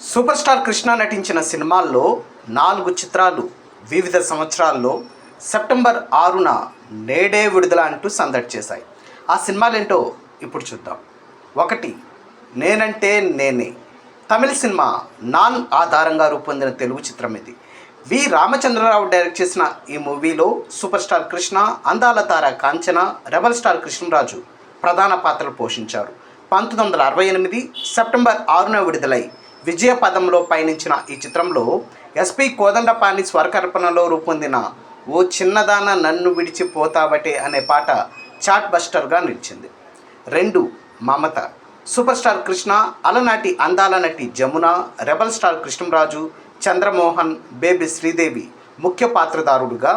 Super star Krishna నటించిన సినిమాల్లో నాలుగు చిత్రాలు వివిధ సంవత్సరాల్లో సెప్టెంబర్ ఆరున నేడే విడుదల అంటూ సందడి చేశాయి. ఆ సినిమాలేంటో ఇప్పుడు చూద్దాం. ఒకటి నేనంటే నేనే. తమిళ సినిమా నాన్ ఆధారంగా రూపొందిన తెలుగు చిత్రం ఇది. వి. రామచంద్రరావు డైరెక్ట్ చేసిన ఈ మూవీలో సూపర్ స్టార్ కృష్ణ అందాల తార కాంచన రెబల్ స్టార్ కృష్ణరాజు ప్రధాన పాత్రలు పోషించారు. పంతొమ్మిది వందల అరవై ఎనిమిది సెప్టెంబర్ ఆరున విడుదలై విజయ పదంలో పయనించిన ఈ చిత్రంలో ఎస్పి కోదండపాణి స్వరకల్పనలో రూపొందిన ఓ చిన్నదాన నన్ను విడిచిపోతావటే అనే పాట చాట్ బస్టర్గా నిలిచింది. రెండు మమత. సూపర్ స్టార్ కృష్ణ అలనాటి అందాల నటి Jamuna rebel star Krishnaraju Chandramohan baby Sridevi ముఖ్య పాత్రదారుడుగా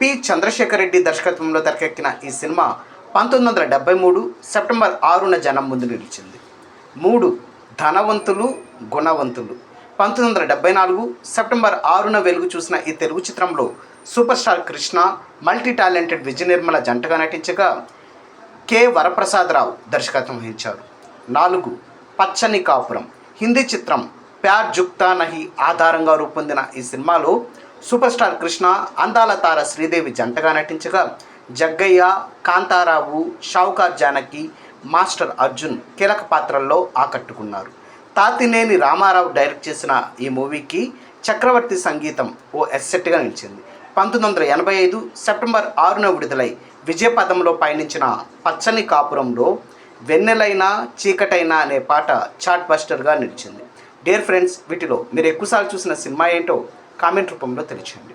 పి. చంద్రశేఖర్ రెడ్డి దర్శకత్వంలో తెరకెక్కిన ఈ సినిమా పంతొమ్మిది వందల డెబ్బై మూడు సెప్టెంబర్ ఆరున జనం ముందు నిలిచింది. మూడు ధనవంతులు గుణవంతులు. పంతొమ్మిది వందల డెబ్బై నాలుగు సెప్టెంబర్ ఆరున వెలుగు చూసిన ఈ తెలుగు చిత్రంలో super star Krishna multi talented Vijaya Nirmala జంటగా నటించగా కె. వరప్రసాదరావు దర్శకత్వం వహించారు. నాలుగు పచ్చని కాపురం. హిందీ చిత్రం ప్యార్ జుక్తా నహి ఆధారంగా రూపొందిన ఈ సినిమాలో సూపర్ స్టార్ కృష్ణ అందాల తార శ్రీదేవి జంటగా నటించగా జగ్గయ్య కాంతారావు షావుకార్ జానకి మాస్టర్ అర్జున్ కీలక పాత్రల్లో ఆకట్టుకున్నారు. తాతినేని రామారావు డైరెక్ట్ చేసిన ఈ మూవీకి చక్రవర్తి సంగీతం ఓ ఎస్సెట్గా నిలిచింది. పంతొమ్మిది వందల ఎనభై ఐదు సెప్టెంబర్ ఆరున విడుదలై విజయపదంలో పయనించిన పచ్చని కాపురంలో వెన్నెలైనా చీకటైనా అనే పాట చాట్ బస్టర్గా నిలిచింది. డియర్ ఫ్రెండ్స్ వీటిలో మీరు ఎక్కువసార్లు చూసిన సినిమా ఏంటో కామెంట్ రూపంలో తెలియచేయండి.